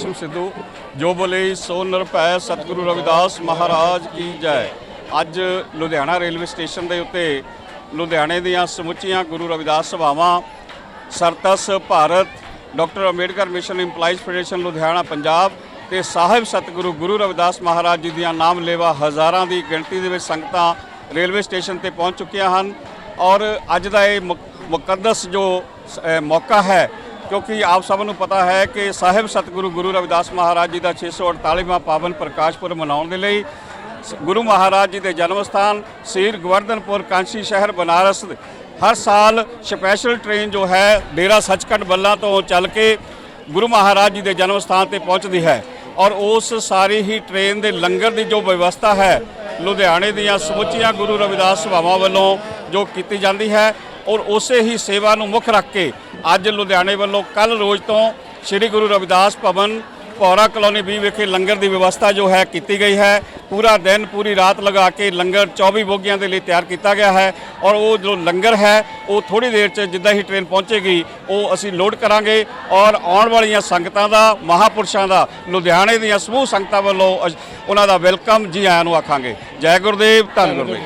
ਰੇਸ਼ਮ ਸਿੱਧੂ, ਜੋ ਬੋਲੇ, ਸੋ ਨਿਰਭੈ ਸਤਿਗੁਰੂ ਰਵਿਦਾਸ ਮਹਾਰਾਜ ਕੀ ਜੈ। ਅੱਜ ਲੁਧਿਆਣਾ ਰੇਲਵੇ ਸਟੇਸ਼ਨ ਦੇ ਉੱਤੇ ਲੁਧਿਆਣੇ ਦੀਆਂ ਸਮੁੱਚੀਆਂ ਗੁਰੂ ਰਵਿਦਾਸ ਸਭਾਵਾਂ, ਸਰਤਸ Bharat, doctor Ambedkar mission employees federation Ludhiana, Punjab ਤੇ ਸਾਹਿਬ ਸਤਿਗੁਰੂ ਗੁਰੂ ਰਵਿਦਾਸ ਮਹਾਰਾਜ ਜੀ ਦੀਆਂ ਨਾਮ ਲੇਵਾ ਹਜ਼ਾਰਾਂ ਦੀ ਗਿਣਤੀ ਦੇ ਵਿੱਚ ਸੰਗਤਾਂ ਰੇਲਵੇ ਸਟੇਸ਼ਨ ਤੇ ਪਹੁੰਚ ਚੁੱਕੀਆਂ ਹਨ। ਔਰ ਅੱਜ ਦਾ ਇਹ ਮੁਕ- ਮੁਕੱਦਸ ਜੋ ਮੌਕਾ ਹੈ ਕਿਉਂਕਿ ਆਪ ਸਭ ਨੂੰ ਪਤਾ ਹੈ ਕਿ ਸਾਹਿਬ ਸਤਿਗੁਰੂ ਗੁਰੂ ਰਵਿਦਾਸ ਮਹਾਰਾਜ ਜੀ ਦਾ 648ਵਾਂ ਪਾਵਨ ਪ੍ਰਕਾਸ਼ ਪੁਰਬ ਮਨਾਉਣ ਦੇ ਲਈ ਸ- ਗੁਰੂ ਮਹਾਰਾਜ ਜੀ ਦੇ ਜਨਮ ਸਥਾਨ ਸ੍ਰੀ ਗਵਰਧਨਪੁਰ ਕਾਂਸ਼ੀ ਸ਼ਹਿਰ ਬਨਾਰਸ ਹਰ ਸਾਲ ਸਪੈਸ਼ਲ ਟ੍ਰੇਨ ਜੋ ਹੈ ਡੇਰਾ ਸੱਚਖੰਡ ਬੱਲਾ ਤੋਂ ਚੱਲ ਕੇ ਗੁਰੂ ਮਹਾਰਾਜ ਜੀ ਦੇ ਜਨਮ ਸਥਾਨ ਤੇ ਪਹੁੰਚਦੀ ਹੈ ਔਰ ਉਸ ਸਾਰੀ ਹੀ ਟ੍ਰੇਨ ਦੇ ਲੰਗਰ ਦੀ ਜੋ ਵਿਵਸਥਾ ਹੈ, ਲੁਧਿਆਣੇ ਦੀਆਂ ਸਮੁੱਚੀਆਂ ਗੁਰੂ ਰਵਿਦਾਸ ਸਭਾਵਾਂ ਵੱਲੋਂ ਜੋ ਕੀਤੀ ਜਾਂਦੀ ਹੈ ਔਰ ਉਸੇ ਹੀ ਸੇਵਾ ਨੂੰ ਮੁੱਖ ਰੱਖ ਕੇ ਅੱਜ ਲੁਧਿਆਣੇ ਵੱਲੋਂ ਕੱਲ ਰੋਜ਼ ਤੋਂ ਸ੍ਰੀ ਗੁਰੂ ਰਵਿਦਾਸ ਭਵਨ ਪੌਰਾ ਕਲੋਨੀ 20 ਵਿਖੇ ਲੰਗਰ ਦੀ ਵਿਵਸਥਾ ਜੋ ਹੈ ਕੀਤੀ ਗਈ ਹੈ। ਪੂਰਾ ਦਿਨ, ਪੂਰੀ ਰਾਤ ਲਗਾ ਕੇ ਲੰਗਰ 24 ਬੋਗੀਆਂ ਦੇ ਲਈ ਤਿਆਰ ਕੀਤਾ ਗਿਆ ਹੈ ਔਰ ਉਹ ਜੋ ਲੰਗਰ ਹੈ, ਉਹ ਥੋੜੀ ਦੇਰ 'ਚ ਜਿੱਦਾਂ ਹੀ ਟ੍ਰੇਨ ਪਹੁੰਚੇਗੀ, ਉਹ ਅਸੀਂ ਲੋਡ ਕਰਾਂਗੇ ਔਰ ਆਉਣ ਵਾਲੀਆਂ ਸੰਗਤਾਂ ਦਾ, ਮਹਾਪੁਰਸ਼ਾਂ ਦਾ, ਲੁਧਿਆਣੇ ਦੀਆਂ ਸਮੂਹ ਸੰਗਤਾਂ ਵੱਲੋਂ ਅਜ- ਉਹਨਾਂ ਦਾ ਵੈਲਕਮ ਜੀ ਆਇਆਂ ਨੂੰ ਆਖਾਂਗੇ। ਜੈ ਗੁਰਦੇਵ, ਧੰਨ ਗੁਰਦੇਵ।